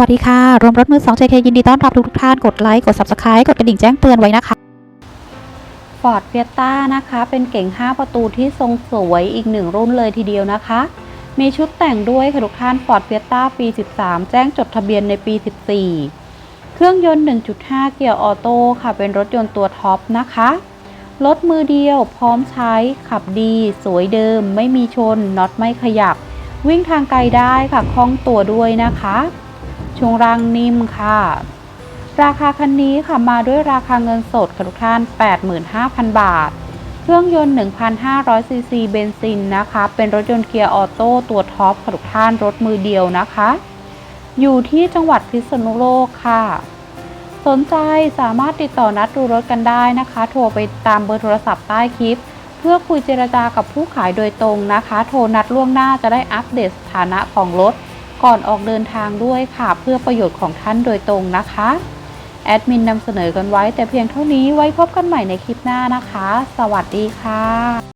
วัสดีค่ะ รวมรถมือ2 JK ยินดีต้อนรับทุกๆท่าน กดไลค์ กด Subscribe กดกระดิ่งแจ้งเตือนไว้นะคะ Ford Fiesta นะคะ เป็นเก่ง 5 ประตูที่ทรงสวยอีกหนึ่งรุ่นเลยทีเดียวนะคะ มีชุดแต่งด้วยค่ะทุกท่าน Ford Fiesta ปี 13 แจ้งจดทะเบียนในปี 14 เครื่องยนต์ 1.5 เกียร์ออโต้ค่ะ เป็นรถยนต์ตัวท็อปนะคะ รถมือเดียวพร้อมใช้ ขับดี สวยเดิม ไม่มีชน น็อตไม่ขยับ วิ่งทางไกลได้ค่ะ คล่องตัวด้วยนะคะ ช่วงรางนิ่มค่ะ ราคาคันนี้ค่ะมาด้วยราคาเงินสดค่ะทุกท่าน 85,000 บาท เครื่องยนต์ 1,500 ซีซีเบนซินนะคะ เป็นรถยนต์เกียร์ออโต้ตัวท็อปค่ะทุกท่านรถมือเดียวนะคะ อยู่ที่จังหวัดพิษณุโลกค่ะสนใจสามารถติดต่อนัดดูรถกันได้นะคะ โทรไปตามเบอร์โทรศัพท์ใต้คลิป เพื่อคุยเจรจากับผู้ขายโดยตรงนะคะ โทรนัดล่วงหน้าจะได้อัปเดตสถานะของรถ ก่อนออกเดินทางด้วยค่ะ เพื่อประโยชน์ของท่านโดยตรงนะคะแอดมินนำเสนอกันไว้แต่เพียงเท่านี้ไว้พบกันใหม่ในคลิปหน้านะคะ สวัสดีค่ะ